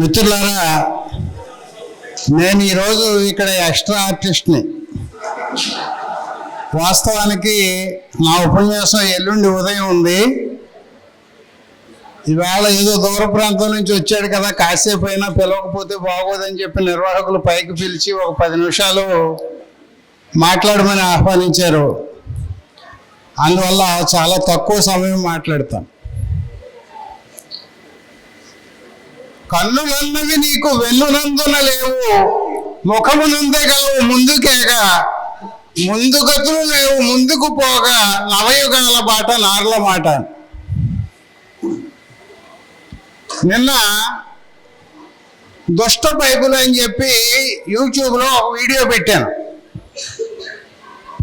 మిత్రులారా నేను ఈరోజు ఇక్కడ ఎక్స్ట్రా ఆర్టిస్ట్ని. వాస్తవానికి నా ఉపన్యాసం ఎల్లుండి ఉదయం ఉంది. ఇవాళ ఏదో దూర ప్రాంతం నుంచి వచ్చాడు కదా కాసేపు అయినా పిలవకపోతే బాగోదని చెప్పి నిర్వాహకులు పైకి పిలిచి ఒక పది నిమిషాలు మాట్లాడమని ఆహ్వానించారు. అందువల్ల చాలా తక్కువ సమయం మాట్లాడతాను కన్నులన్నవి నీకు వెన్నునందున లేవు. ముఖమునందే కావు ముందుకేగా ముందుగతులు లేవు ముందుకు పోగా నవయుగాల బాట నార్ల మాట. నిన్న దుష్ట బైబుల్ అని చెప్పి యూట్యూబ్లో ఒక వీడియో పెట్టాను.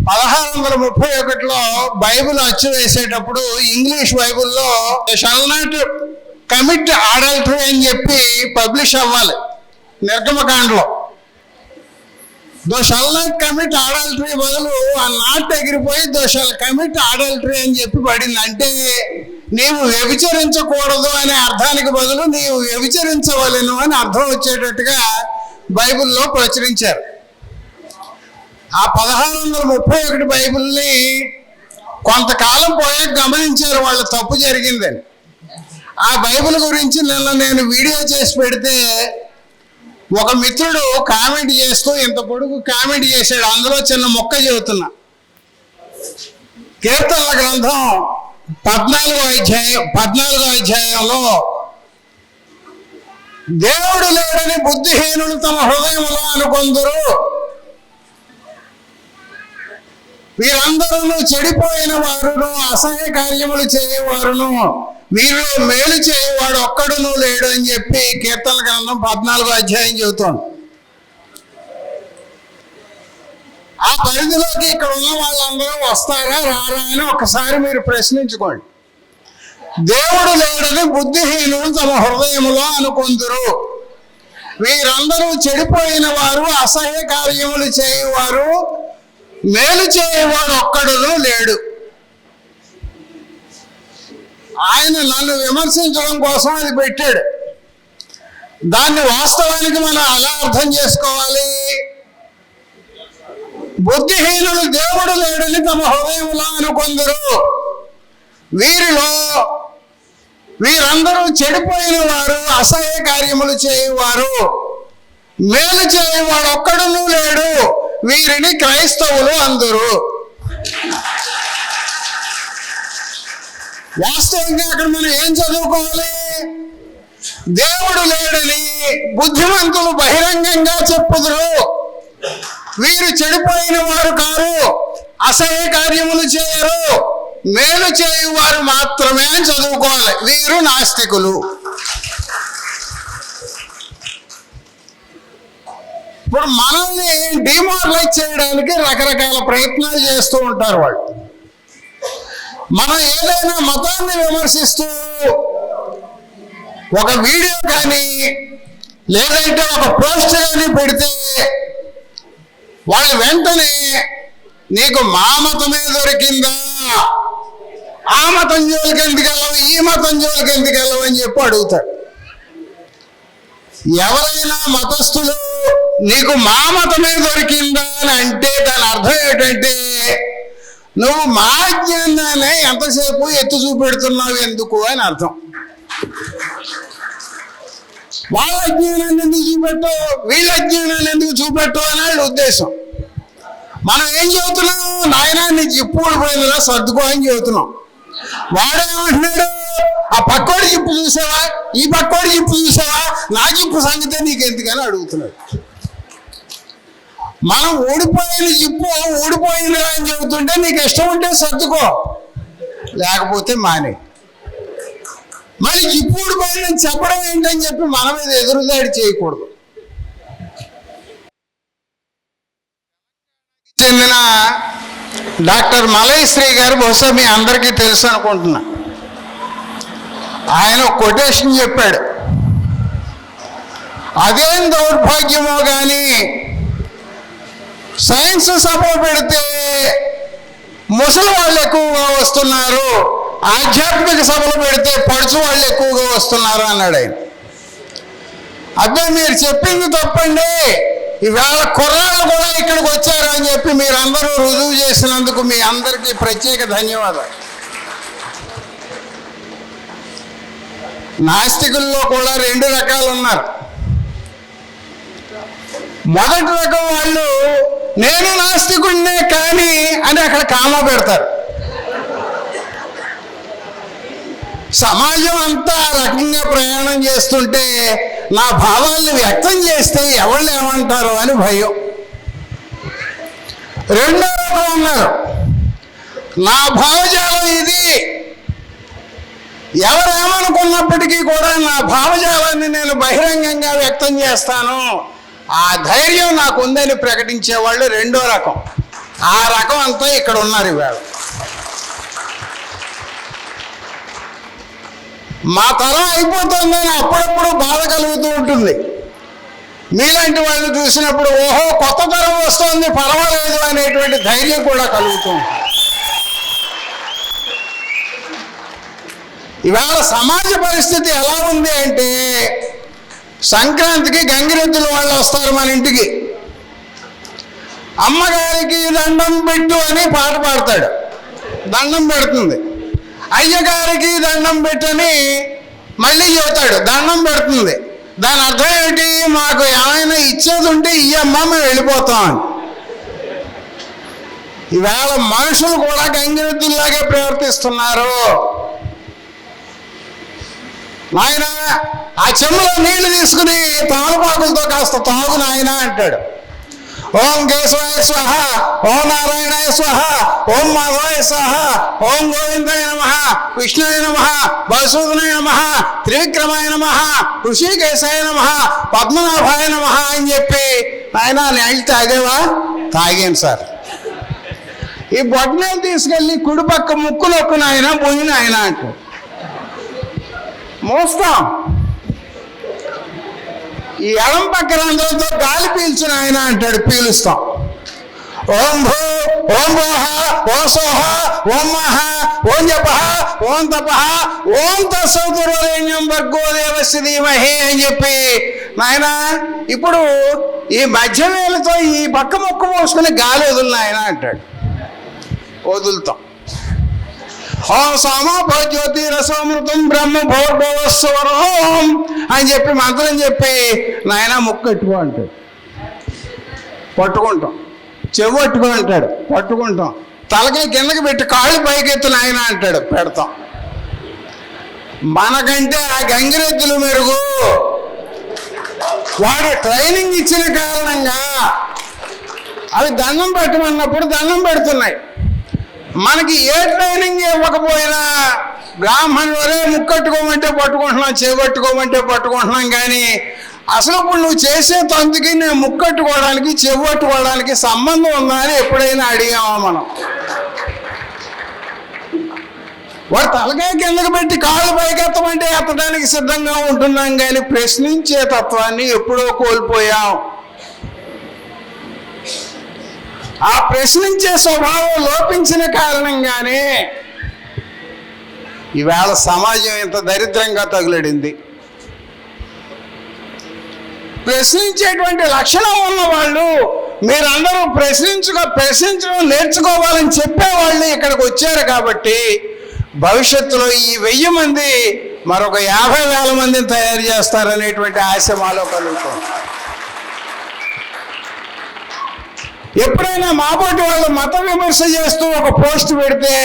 పదహారు వందల ముప్పై ఒకటిలో బైబిల్ అచ్చు వేసేటప్పుడు ఇంగ్లీష్ బైబిల్లో షల్ నాట్ కమిట్ ఆడల్టరీ అని చెప్పి పబ్లిష్ అవ్వాలి. నిర్గమకాండలో. దోషల్ నాట్ కమిట్ ఆడల్టరీ బదులు ఆ నాట్ ఎగిరిపోయి దోషల్ కమిట్ ఆడల్టరీ అని చెప్పి పడింది. అంటే నీవు వ్యభిచరించకూడదు అనే అర్థానికి బదులు నీవు వ్యభిచరించవలను అని అర్థం వచ్చేటట్టుగా బైబిల్లో ప్రచురించారు. ఆ పదహారు వందల ముప్పై ఒకటి బైబిల్ని కొంతకాలం పోయాక గమనించారు వాళ్ళ తప్పు జరిగిందని. ఆ బైబిల్ గురించి నిన్న నేను వీడియో చేసి పెడితే ఒక మిత్రుడు కామెంట్ చేస్తూ ఇంత పొడుగు కామెంట్ చేశాడు. అందులో చిన్న మొక్క చెబుతున్నా. కీర్తనల గ్రంథం పద్నాలుగో అధ్యాయం పద్నాలుగో అధ్యాయంలో దేవుడు లేడని బుద్ధిహీనులు తమ హృదయంలో అనుకొందురు. వీరందరూ చెడిపోయిన వారును అసహ్య కార్యములు చేయవారును వీరిలో మేలు చేయవాడు ఒక్కడును లేడు అని చెప్పి కీర్తన గ్రంథం పద్నాలుగో అధ్యాయం చెబుతోంది. ఆ పరిధిలోకి ఇక్కడ ఉన్న వాళ్ళందరూ వస్తారా రారా అని ఒకసారి మీరు ప్రశ్నించుకోండి. దేవుడు లేడని బుద్ధిహీనులు తమ హృదయములో అనుకొందురు. వీరందరూ చెడిపోయిన వారు అసహ్య కార్యములు చేయవారు మేలు చేయవాడు ఒక్కడును లేడు. ఆయన నన్ను విమర్శించడం కోసం అది పెట్టాడు. దాన్ని వాస్తవానికి మనం ఎలా అర్థం చేసుకోవాలి? బుద్ధిహీనులు దేవుడు లేడని తమ హృదయంలో అనుకొందరు. వీరిలో వీరందరూ చెడిపోయిన వారు అసహ్య కార్యములు చేయువారు. మేలు చేయవాడు ఒక్కడునూ లేడు. వీరిని క్రైస్తవులు అందరు. వాస్తవంగా అక్కడ మనం ఏం చదువుకోవాలి? దేవుడు లేడని బుద్ధిమంతులు బహిరంగంగా చెప్పుదురు. వీరు చెడిపోయిన వారు కారు. అసహ్య కార్యములు చేయరు. మేలు చేయువారు మాత్రమే అని చదువుకోవాలి. వీరు నాస్తికులు. ఇప్పుడు మనల్ని డిమారలైజ్ చేయడానికి రకరకాల ప్రయత్నాలు చేస్తూ ఉంటారు వాళ్ళు. మనం ఏదైనా మతాన్ని విమర్శిస్తూ ఒక వీడియో కానీ లేదంటే ఒక పోస్ట్ కానీ పెడితే వాళ్ళు వెంటనే నీకు మా మతమే దొరికిందా? ఆ మతం జోలికి ఎందుకు వెళ్ళవు? ఈ మతం జోలికి ఎందుకు వెళ్ళవు అని చెప్పి అడుగుతాడు. ఎవరైనా మతస్థులు నీకు మా మతమే దొరికిందా అని అంటే దాని అర్థం ఏంటంటే నువ్వు మా జ్ఞానాన్ని ఎంతసేపు ఎత్తు చూపెడుతున్నావు ఎందుకు అని అర్థం. వాళ్ళ అజ్ఞానాన్ని ఎందుకు చూపెట్టవు? వీళ్ళ అజ్ఞానాన్ని ఎందుకు చూపెట్టవు అని ఉద్దేశం. మనం ఏం చెబుతున్నాం నాయన నీ జిప్పు ఊడిపోయిందిరా సర్దుకో అని చెబుతున్నాం వాడేమంటున్నాడు ఆ పక్కోడి జిప్పు చూసావా? ఈ పక్కోడి జిప్పు చూసావా? నా జిప్పు సంగతే నీకు ఎందుకని అడుగుతున్నాడు. మనం ఓడిపోయిన జిప్పు ఊడిపోయిందిరా అని చెబుతుంటే నీకు ఇష్టం ఉంటే సర్దుకో. లేకపోతే మానే. మరి జిప్పు ఓడిపోయిందని చెప్పడం ఏంటని చెప్పి మన మీద ఎదురుదాడి చేయకూడదు. చెందిన డాక్టర్ మలయశ్రీ గారు బహుశా మీ అందరికీ తెలుసు అనుకుంటున్నా. ఆయన కొటేషన్ చెప్పాడు. అదేం దౌర్భాగ్యమో కానీ సైన్స్ సభ పెడితే ముసలి వాళ్ళు ఎక్కువగా వస్తున్నారు ఆధ్యాత్మిక సభలు పెడితే పడుచు వాళ్ళు ఎక్కువగా వస్తున్నారు అన్నాడు ఆయన. అబ్బాయి మీరు చెప్పింది తప్పండి. ఈవేళ కుర్రాళ్ళు కూడా ఇక్కడికి వచ్చారు అని చెప్పి మీరందరూ రుజువు చేసినందుకు మీ అందరికీ ప్రత్యేక ధన్యవాదాలు. నాస్తికుల్లో కూడా రెండు రకాలు ఉన్నారు. మొదటి రకం వాళ్ళు నేను నాస్తికుడినే కానీ అని అక్కడ కామా పెడతారు. సమాజం అంతా రకంగా ప్రయాణం చేస్తుంటే నా భావాల్ని వ్యక్తం చేస్తే ఎవళ్ళు ఏమంటారు అని భయం. రెండో రకం ఉన్నారు. నా భావజాలం ఇది. ఎవరేమనుకున్నప్పటికీ కూడా నా భావజాలాన్ని నేను బహిరంగంగా వ్యక్తం చేస్తాను. ఆ ధైర్యం నాకు ఉందని ప్రకటించే వాళ్ళు రెండో రకం. ఆ రకం అంతా ఇక్కడ ఉన్నారు ఇవాళ. మా తరం అయిపోతుందని అప్పుడప్పుడు బాధ కలుగుతూ ఉంటుంది. మీలాంటి వాళ్ళు చూసినప్పుడు ఓహో కొత్త తరం వస్తుంది పర్వాలేదు అనేటువంటి ధైర్యం కూడా కలుగుతుంది ఇవాళ సమాజ పరిస్థితి ఎలా ఉంది అంటే సంక్రాంతికి గంగిరెద్దుల వాళ్ళు వస్తారు మన ఇంటికి. అమ్మగారికి దండం పెట్టు అని పాట పాడతాడు. దండం పెడుతుంది. అయ్యగారికి దండం పెట్టని మళ్ళీ చెబుతాడు దండం పెడుతుంది. దాని అర్థం ఏంటి మాకు ఏమైనా ఇచ్చేది ఉంటే ఇయ్యమ్మా మేము వెళ్ళిపోతాం. అని ఈవేళ మనుషులు కూడా గంగిరెద్దుల్లాగే ప్రవర్తిస్తున్నారు. నాయన ఆ చెంబులో నీళ్ళు తీసుకుని తామలపాకులతో కాస్త తాగు నాయన అంటాడు. ఓం కేశవాయ స్వహ ఓం నారాయణాయ స్వహ ఓం మాధవాయ స్వహ ఓం గోవిందాయ నమ విష్ణుయ నమ వసూదనాయ నమ త్రివిక్రమాయ నమ ఋషికేశాయ నమ పద్మనాభాయ నమ అని చెప్పి ఆయన నీళ్ళు తాగేవా? తాగాను సార్. ఈ బొడ్డలు తీసుకెళ్ళి కుడిపక్క ముక్కు నొక్కు నాయన పోయిన ఆయన మోస్తాం. ఈ ఎడం పక్కన అందరితో గాలి పీల్చిన ఆయన అంటాడు పీలుస్తాం. ఓం భూ ఓం భోహ ఓం సోహ ఓం మహ ఓం జప ఓం తప ఓం తస్సౌతురేణ్యం భర్గో దేవస్య అని చెప్పి నాయన ఇప్పుడు ఈ మధ్యవేలతో ఈ పక్క మొక్క పోసుకుని గాలి వదులు నాయన అంటాడు. వదులుతాం. ఓం రసమృతం బ్రహ్మ భోర్భవస్వరం అని చెప్పి మంత్రం చెప్పి నాయన ముక్కు అంటాడు. పట్టుకుంటాం. చెవు పట్టుకో అంటాడు. పట్టుకుంటాం. తలకాయ కిందకి పెట్టి కాళ్ళు పైకెత్తు నాయన అంటాడు. పెడతాం. మనకంటే ఆ గంగిరెద్దులు మెరుగు. వాడు ట్రైనింగ్ ఇచ్చిన కారణంగా అవి దండం పెట్టమన్నప్పుడు దండం పెడుతున్నాయి. మనకి ఏ ట్రైనింగ్ ఇవ్వకపోయినా బ్రాహ్మణులు ఒరే ముక్కట్టుకోమంటే పట్టుకుంటున్నాం చేపట్టుకోమంటే పట్టుకుంటున్నాం కానీ అసలు ఇప్పుడు నువ్వు చేసే తంతుకి నేను ముక్కట్టుకోవడానికి చెవట్టుకోవడానికి సంబంధం ఉందా అని ఎప్పుడైనా అడిగామా మనం. వాడు తలకాయ కిందకు పెట్టి కాళ్ళు పైకెత్తమంటే ఎత్తడానికి సిద్ధంగా ఉంటున్నాం కానీ ప్రశ్నించే తత్వాన్ని ఎప్పుడో కోల్పోయాం. ఆ ప్రశ్నించే స్వభావం లోపించిన కారణంగానే ఈవేళ సమాజం ఇంత దరిద్రంగా తగులడింది. ప్రశ్నించేటువంటి లక్షణం ఉన్న వాళ్ళు మీరందరూ ప్రశ్నించుకో ప్రశ్నించడం నేర్చుకోవాలని చెప్పేవాళ్ళు ఇక్కడికి వచ్చారు కాబట్టి భవిష్యత్తులో ఈ వెయ్యి మంది మరొక యాభై వేల మందిని తయారు చేస్తారనేటువంటి ఆశ మాలో కలుగుతుంది. ఎప్పుడైనా మాపోటి వాళ్ళు మత విమర్శ చేస్తూ ఒక పోస్ట్ పెడితే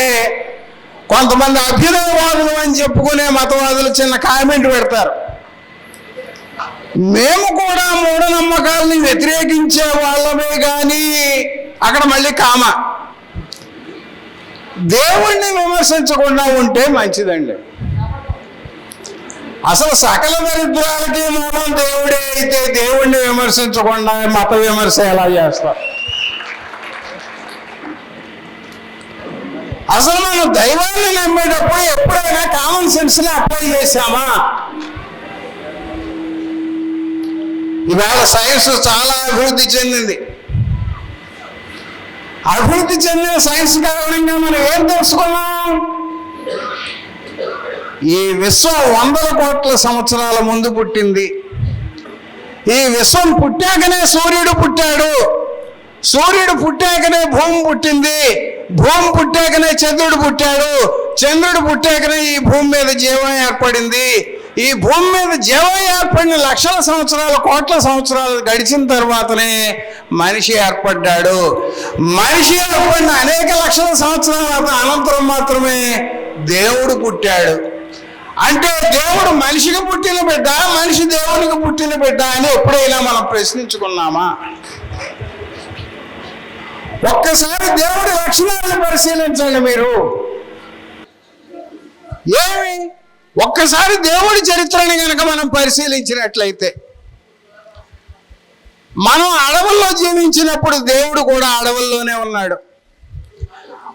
కొంతమంది అభ్యుదయవాదులు అని చెప్పుకునే మతవాదులు చిన్న కామెంట్ పెడతారు. మేము కూడా మూఢనమ్మకాలని వ్యతిరేకించే వాళ్ళమే కానీ అక్కడ మళ్ళీ కామ. దేవుణ్ణి విమర్శించకుండా ఉంటే మంచిదండి. అసలు సకల దరిద్రాలకి మూలం దేవుడే అయితే దేవుణ్ణి విమర్శించకుండా మత విమర్శ ఎలా చేస్తారు? అసలు మనం దైవాన్ని నమ్మేటప్పుడు ఎప్పుడైనా కామన్ సెన్స్ని అప్లై చేశామా? ఇవాళ సైన్స్ చాలా అభివృద్ధి చెందింది. అభివృద్ధి చెందిన సైన్స్ కారణంగా మనం ఏం తెలుసుకున్నాం? ఈ విశ్వం వందల కోట్ల సంవత్సరాల ముందు పుట్టింది. ఈ విశ్వం పుట్టాకనే సూర్యుడు పుట్టాడు. సూర్యుడు పుట్టాకనే భూమి పుట్టింది. భూమి పుట్టాకనే చంద్రుడు పుట్టాడు. చంద్రుడు పుట్టాకనే ఈ భూమి మీద జీవం ఏర్పడింది. ఈ భూమి మీద జీవం ఏర్పడిన లక్షల సంవత్సరాలు కోట్ల సంవత్సరాలు గడిచిన తర్వాతనే మనిషి ఏర్పడ్డాడు. మనిషి ఏర్పడిన అనేక లక్షల సంవత్సరాల అనంతరం మాత్రమే దేవుడు పుట్టాడు. అంటే దేవుడు మనిషికి పుట్టిన బిడ్డ మనిషి దేవునికి పుట్టిన బిడ్డ అని ఎప్పుడైనా మనం ప్రశ్నించుకున్నామా? ఒక్కసారి దేవుడి లక్షణాలను పరిశీలించండి మీరు. ఏమి? ఒక్కసారి దేవుడి చరిత్రని కనుక మనం పరిశీలించినట్లయితే మనం అడవుల్లో జీవించినప్పుడు దేవుడు కూడా అడవుల్లోనే ఉన్నాడు.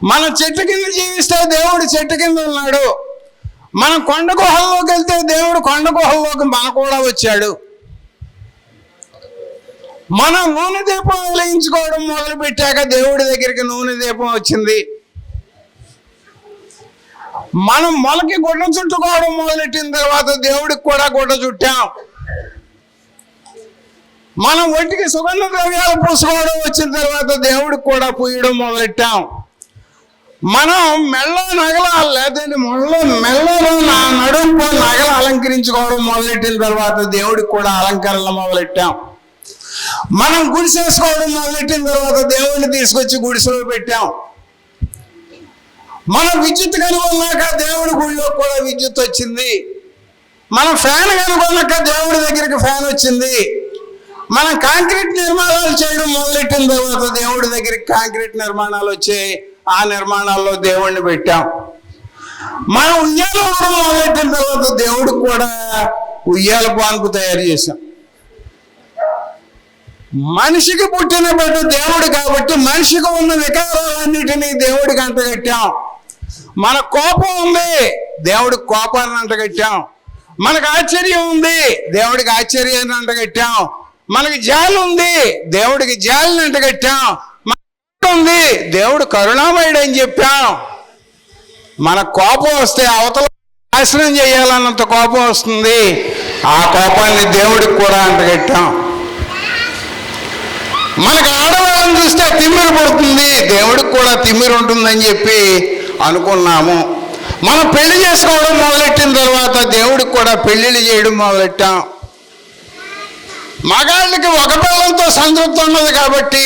మన చెట్టు కింద జీవిస్తే దేవుడు చెట్టు కింద ఉన్నాడు. మనం కొండ గుహల్లోకి వెళ్తే దేవుడు కొండ గుహల్లోకి మన కూడా వచ్చాడు. మనం నూనె దీపం వెలిగించుకోవడం మొదలు పెట్టాక దేవుడి దగ్గరికి నూనె దీపం వచ్చింది. మనం మొలకి గుడ్డ చుట్టుకోవడం మొదలెట్టిన తర్వాత దేవుడికి కూడా గుడ్డ చుట్టాం. మనం ఒంటికి సుగంధ ద్రవ్యాలు పూసుకోవడం వచ్చిన తర్వాత దేవుడికి కూడా పూయడం మొదలెట్టాం. మనం మెళ్ళ నగల లేదంటే మెళ్ళ మెళ్ళలో నా నడుము నగలు అలంకరించుకోవడం మొదలెట్టిన తర్వాత దేవుడికి కూడా అలంకరణలు మొదలెట్టాం. మనం గుడిసేసుకోవడం మొదలెట్టిన తర్వాత దేవుణ్ణి తీసుకొచ్చి గుడిసెలో పెట్టాం. మనం విద్యుత్ కనుగొన్నాక దేవుడి గుడిలో కూడా విద్యుత్ వచ్చింది. మనం ఫ్యాన్ కనుగొన్నాక దేవుడి దగ్గరికి ఫ్యాన్ వచ్చింది. మనం కాంక్రీట్ నిర్మాణాలు చేయడం మొదలెట్టిన తర్వాత దేవుడి దగ్గరికి కాంక్రీట్ నిర్మాణాలు వచ్చాయి. ఆ నిర్మాణాల్లో దేవుడిని పెట్టాం. మనం ఉయ్యాల ఊడడం మొదలెట్టిన తర్వాత దేవుడికి కూడా ఉయ్యాల పాన్పు తయారు చేశాం. మనిషికి పుట్టిన బిడ్డ దేవుడు కాబట్టి మనిషికి ఉన్న వికారాలన్నిటినీ దేవుడికి అంటగట్టాం. మన కోపం ఉంది దేవుడికి కోపాన్ని అంటగట్టాం. మనకు ఆశ్చర్యం ఉంది దేవుడికి ఆశ్చర్యాన్ని అంటగట్టాం. మనకి జాలి ఉంది దేవుడికి జాలిని అంటగట్టాం. మనకు ఉంది దేవుడు కరుణామయుడు అని చెప్పాం. మన కోపం వస్తే అవతల నాశనం చేయాలన్నంత కోపం వస్తుంది. ఆ కోపాన్ని దేవుడికి కూడా అంటగట్టాం. మనకు ఆడవాళ్ళని చూస్తే తిమ్మిరి పడుతుంది దేవుడికి కూడా తిమ్మిరి ఉంటుందని చెప్పి అనుకున్నాము. మనం పెళ్ళి చేసుకోవడం మొదలెట్టిన తర్వాత దేవుడికి కూడా పెళ్ళిళ్ళు చేయడం మొదలెట్టాం. మగాళ్ళకి ఒక పిల్లలతో సంతృప్తి ఉన్నది కాబట్టి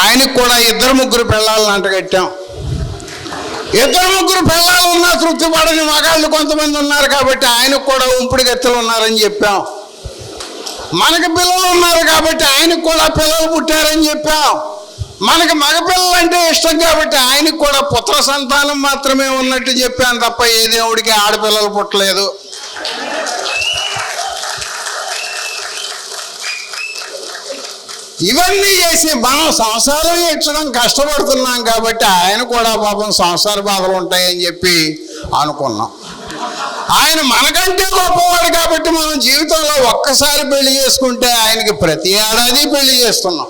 ఆయనకు కూడా ఇద్దరు ముగ్గురు పిల్లలను అంటగట్టాం ఇద్దరు ముగ్గురు పిల్లలు ఉన్నా తృప్తి పడని మగాళ్ళు కొంతమంది ఉన్నారు కాబట్టి ఆయనకు కూడా ఉంపుడు గత్తెలు ఉన్నారని చెప్పాం. మనకి పిల్లలు ఉన్నారు కాబట్టి ఆయనకు కూడా పిల్లలు పుట్టారని చెప్పాం. మనకి మగపిల్లలు అంటే ఇష్టం కాబట్టి ఆయనకు కూడా పుత్ర సంతానం మాత్రమే ఉన్నట్టు చెప్పాను తప్ప ఏ దేవుడికి ఆడపిల్లలు పుట్టలేదు. ఇవన్నీ చేసి మనం సంసారం ఇచ్చడం కష్టపడుతున్నాం కాబట్టి ఆయన కూడా పాపం సంసార బాధలు ఉంటాయని చెప్పి అనుకున్నాం. ఆయన మనకంటే గొప్పవాడు కాబట్టి మనం జీవితంలో ఒక్కసారి పెళ్ళి చేసుకుంటే ఆయనకి ప్రతి ఏడాది పెళ్ళి చేస్తున్నాం.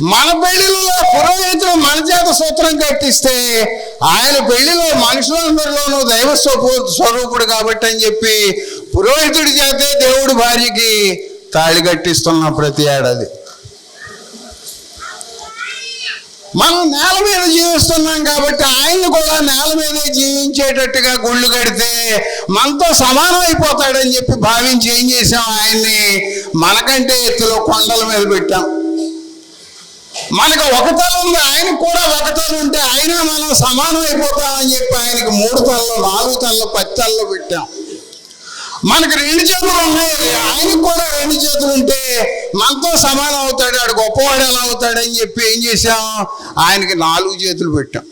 మన పెళ్ళిలో పురోహితులు మన చేత సూత్రం కట్టిస్తే ఆయన పెళ్ళిలో మనుషులందరిలోనూ దైవ స్వరూపుడు కాబట్టి అని చెప్పి పురోహితుడి చేతే దేవుడి భార్యకి తాళి కట్టిస్తున్నాం ప్రతి ఏడాది. మనం నేల మీద జీవిస్తున్నాం కాబట్టి ఆయన్ని కూడా నేల మీదే జీవించేటట్టుగా గుళ్ళు కడితే మనతో సమానం అయిపోతాడని చెప్పి భావించి ఏం చేసాం ఆయన్ని మనకంటే ఎత్తులో కొండల మీద పెట్టాం. మనకు ఒక తల ఉంది ఆయనకు కూడా ఒక తల ఉంటే ఆయన మనం సమానం అయిపోతామని చెప్పి ఆయనకి మూడు తలలు నాలుగు తలలు పది తలలో పెట్టాం. మనకు రెండు చేతులు ఉన్నాయి. ఆయనకు కూడా రెండు చేతులు ఉంటే మనతో సమానం అవుతాడు. ఆడు గొప్పవాడు ఎలా అవుతాడని చెప్పి ఏం చేశాం? ఆయనకి నాలుగు చేతులు పెట్టాం.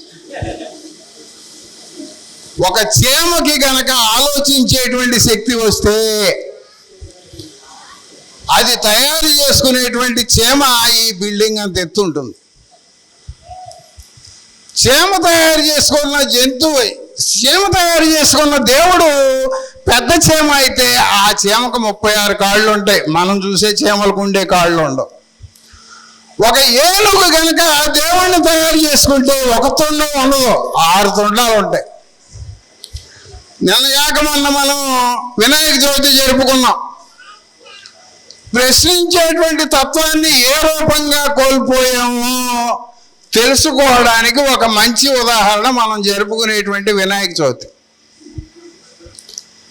ఒక చీమకి గనక ఆలోచించేటువంటి శక్తి వస్తే అది తయారు చేసుకునేటువంటి చీమ ఈ బిల్డింగ్ అంత ఎత్తు ఉంటుంది. చీమ తయారు చేసుకున్న జంతువు చీమ తయారు చేసుకున్న దేవుడు పెద్ద చీమ అయితే ఆ చీమకు ముప్పై ఆరు కాళ్ళు ఉంటాయి. మనం చూసే చీమలకు ఉండే కాళ్ళు ఉండవు. ఒక ఏనుగు కనుక దేవుణ్ణి తయారు చేసుకుంటే ఒక తొండం ఉండదు ఆరు తొండాలు ఉంటాయి. నిన్నగాక మొన్న మనం వినాయక చవితి జరుపుకున్నాం. ప్రశ్నించేటువంటి తత్వాన్ని ఏ రూపంగా కోల్పోయామో తెలుసుకోవడానికి ఒక మంచి ఉదాహరణ మనం జరుపుకునేటువంటి వినాయక చవితి.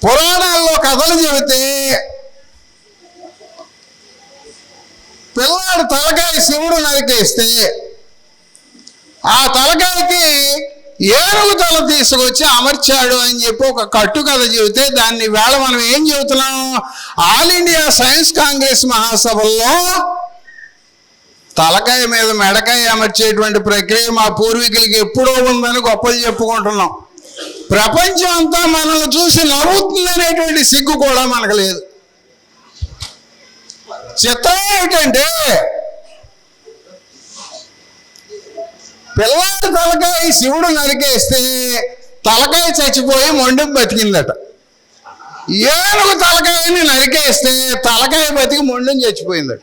పురాణాల్లో కథలు చెబితే పిల్లాడు తలకాయ శివుడు నరికేస్తే ఆ తలకాయకి ఏనుగు తల తీసుకొచ్చి అమర్చాడు అని చెప్పి ఒక కట్టు కథ చెబితే దాన్ని వేళ మనం ఏం చెబుతున్నాం? ఆల్ ఇండియా సైన్స్ కాంగ్రెస్ మహాసభల్లో తలకాయ మీద మెడకాయ అమర్చేటువంటి ప్రక్రియ మా పూర్వీకులకి ఎప్పుడో ఉందని గొప్పలు చెప్పుకుంటున్నాం. ప్రపంచం అంతా మనల్ని చూసి నవ్వుతుందనేటువంటి సిగ్గు కూడా మనకు లేదు. చిత్రం ఏమిటంటే పిల్లాడి తలకాయ శివుడు నరికేస్తే తలకాయ చచ్చిపోయి మొండి బతికిందట. ఏనుగు తలకాయని నరికేస్తే తలకాయ బతికి మొండెం చచ్చిపోయిందట.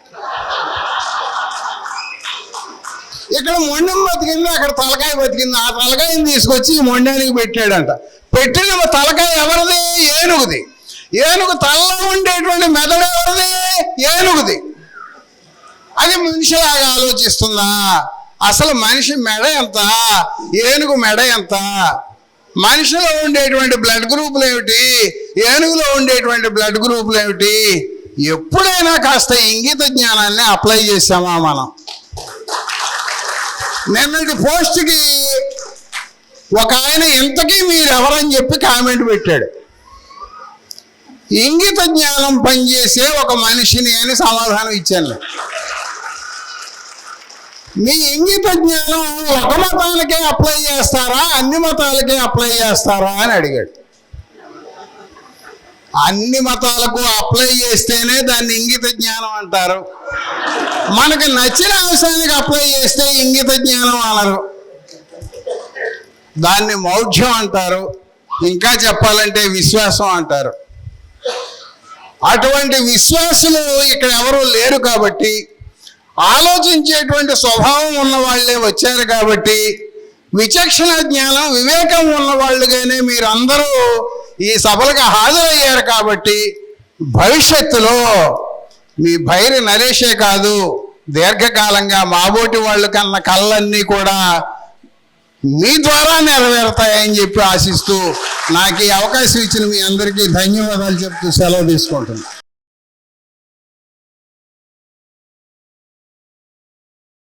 ఇక్కడ మొండెం బతికింది అక్కడ తలకాయ బతికింది ఆ తలకాయని తీసుకొచ్చి ఈ మొండానికి పెట్టాడంట పెట్టిన తలకాయ ఎవరిది? ఏనుగుది. ఏనుగు తలలో ఉండేటువంటి మెదడు ఎవరిది? ఏనుగుది. అది మనిషిలాగా ఆలోచిస్తుందా? అసలు మనిషి మెడ ఎంత? ఏనుగు మెడ ఎంత? మనిషిలో ఉండేటువంటి బ్లడ్ గ్రూపులు ఏమిటి? ఏనుగులో ఉండేటువంటి బ్లడ్ గ్రూపులు ఏమిటి? ఎప్పుడైనా కాస్త ఇంగిత జ్ఞానాన్ని అప్లై చేసామా మనం? నిన్నటి పోస్ట్కి ఒక ఆయన ఇంతకీ మీరు ఎవరని చెప్పి కామెంట్ పెట్టాడు. ఇంగిత జ్ఞానం పనిచేసే ఒక మనిషిని అని సమాధానం ఇచ్చాను. మీ ఇంగిత జ్ఞానం ఒక మతాలకే అప్లై చేస్తారా అన్ని మతాలకే అప్లై చేస్తారా అని అడిగాడు. అన్ని మతాలకు అప్లై చేస్తేనే దాన్ని ఇంగిత జ్ఞానం అంటారు. మనకు నచ్చిన అంశానికి అప్లై చేస్తే ఇంగిత జ్ఞానం అనరు. దాన్ని మౌఢ్యం అంటారు. ఇంకా చెప్పాలంటే విశ్వాసం అంటారు. అటువంటి విశ్వాసులు ఇక్కడ ఎవరు లేరు కాబట్టి ఆలోచించేటువంటి స్వభావం ఉన్న వాళ్ళే వచ్చారు కాబట్టి విచక్షణ జ్ఞానం వివేకం ఉన్న వాళ్ళుగానే మీరందరూ ఈ సభలకు హాజరయ్యారు కాబట్టి భవిష్యత్తులో మీ భైరి నరేషే కాదు దీర్ఘకాలంగా మాబోటి వాళ్ళు కన్న కళ్ళన్నీ కూడా మీ ద్వారా నెరవేరుతాయని చెప్పి ఆశిస్తూ నాకు ఈ అవకాశం ఇచ్చిన మీ అందరికీ ధన్యవాదాలు చెప్తూ సెలవు తీసుకుంటున్నాను.